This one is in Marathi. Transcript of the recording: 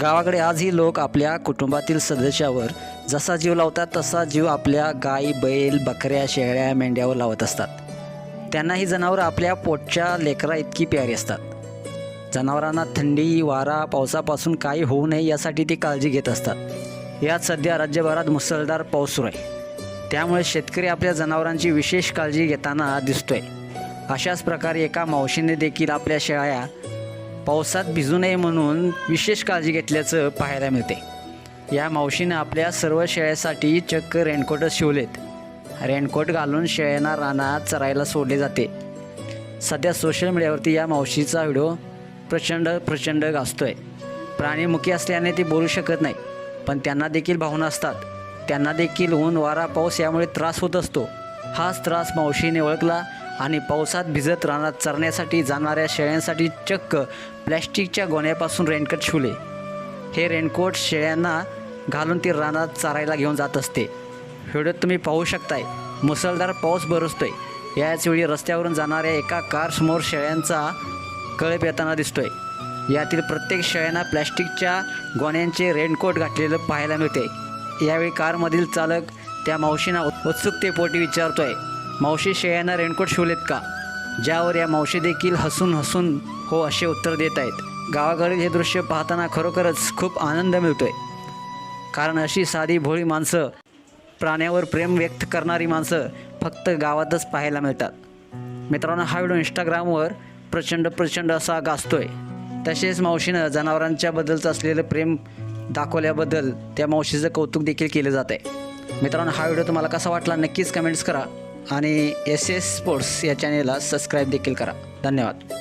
गावाकडे आजही लोक आपल्या कुटुंबातील सदस्यावर जसा जीव लावतात तसा जीव आपल्या गाई बैल बकऱ्या शेळ्या मेंढ्यावर लावत असतात. त्यांना ही जनावरं आपल्या पोटच्या लेकरा इतकी प्यारी असतात. जनावरांना थंडी वारा पावसापासून काही होऊ नये यासाठी ती काळजी घेत असतात. यात सध्या राज्यभरात मुसळधार पाऊस सुरू आहे. त्यामुळे शेतकरी आपल्या जनावरांची विशेष काळजी घेताना दिसतोय. अशाच प्रकारे एका मावशीने देखील आपल्या शेळ्या पावसात भिजू नये म्हणून विशेष काळजी घेतल्याचं पाहायला मिळते. या मावशीनं आपल्या सर्व शेळ्यासाठी चक्क रेनकोटच शिवलेत. रेनकोट घालून शेळ्यांना रानात चरायला सोडले जाते. सध्या सोशल मीडियावरती या मावशीचा व्हिडिओ प्रचंड प्रचंड गाजतोय प्राणीमुखी असल्याने ते बोलू शकत नाही पण त्यांना देखील भावना असतात. त्यांना देखील ऊन वारा पाऊस यामुळे त्रास होत असतो. हाच त्रास मावशीने ओळखला आणि पावसात भिजत रानात चरण्यासाठी जाणाऱ्या शेळ्यांसाठी चक्क प्लॅस्टिकच्या गोण्यापासून रेनकोट शिवले. हे रेनकोट शेळ्यांना घालून ती रानात चारायला घेऊन जात असते. व्हिडिओत तुम्ही पाहू शकताय मुसळधार पाऊस बरसतोय. याच वेळी रस्त्यावरून जाणाऱ्या एका कारसमोर शेळ्यांचा कळप येताना दिसतोय. यातील प्रत्येक शेळ्यांना प्लॅस्टिकच्या गोण्यांचे रेनकोट घातलेलं पाहायला मिळते यावेळी कारमधील चालक त्या मावशींना उत्- उत्सुकतेपोटी विचारतोय मावशी शेळ्यांना रेनकोट शिवलेत का? ज्यावर या मावशी देखील हसून हसून हो असे उत्तर देत आहेत. गावाकडील हे दृश्य पाहताना खरोखरच खूप आनंद मिळतोय. कारण अशी साधी भोळी माणसं प्राण्यावर प्रेम व्यक्त करणारी माणसं फक्त गावातच पाहायला मिळतात. मित्रांनो हा व्हिडिओ इंस्टाग्रामवर प्रचंड प्रचंड असा गाजतोय. तसेच मावशीनं जनावरांच्या बद्दलचं असलेलं प्रेम दाखवल्याबद्दल त्या मावशीचं कौतुक देखील केलं जात आहे मित्रांनो हा व्हिडिओ तुम्हाला कसा वाटला नक्कीच कमेंट्स करा. आणि एस एस स्पोर्ट्स या चॅनेलला सबस्क्राईब देखील करा. धन्यवाद.